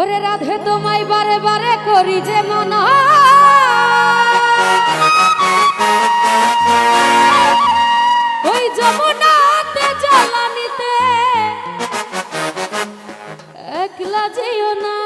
ওরে রাধে তোমায় বারে বারে করি যে মন। ওই যমুনাতে জ্বালানিতে একলা যেও না।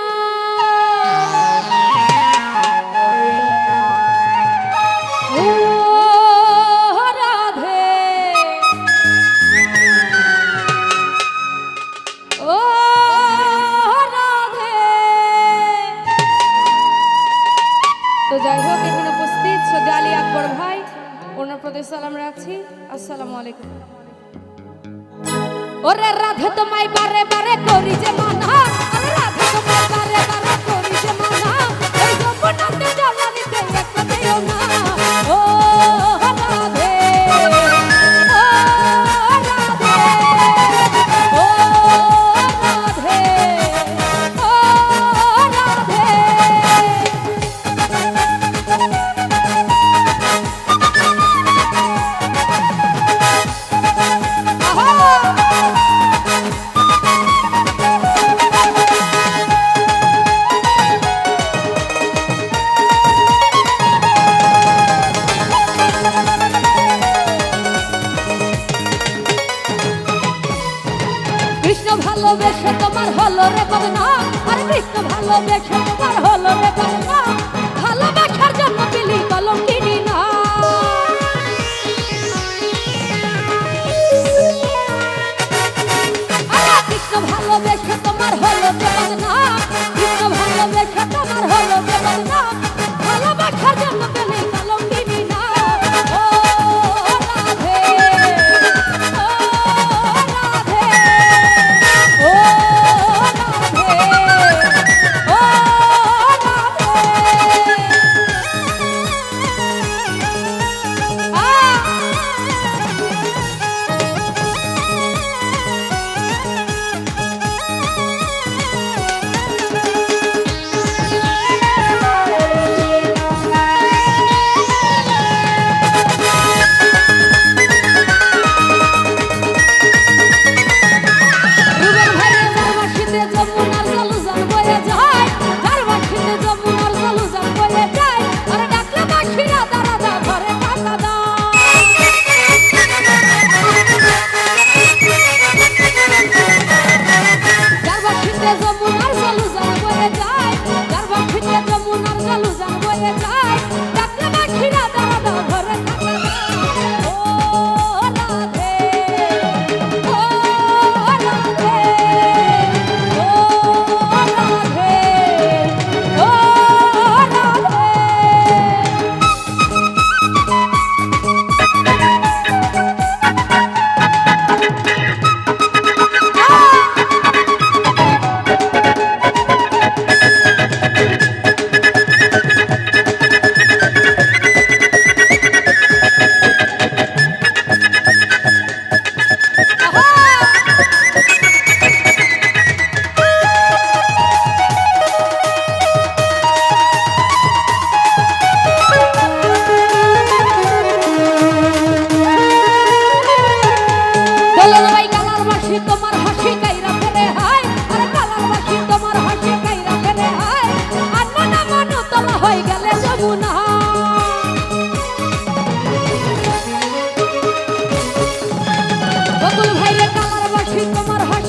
প্রতি সালাম রাখছি। আসসালামু আলাইকুম। ওরে রাধে তোমায় বারে বারে করি যে মানা কৃষ্ণ ভালোবেসে তোমার হলো রে বদনা আর কৃষ্ণ ভালোবেসে তোমার হলো রে বদনা ভালোবাসার জন্য বিলি কলম কিনি না কৃষ্ণ ভালোবেসে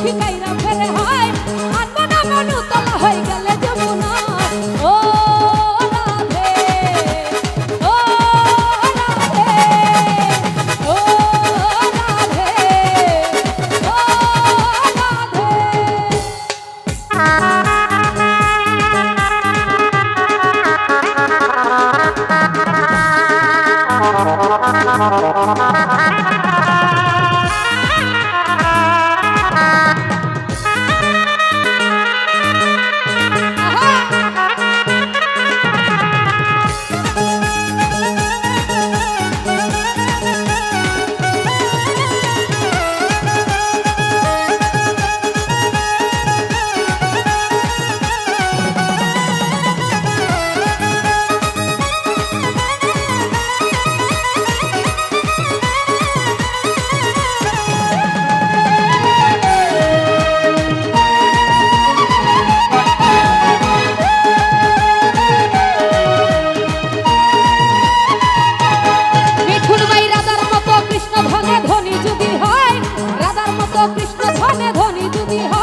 Fica aí it mão. 하지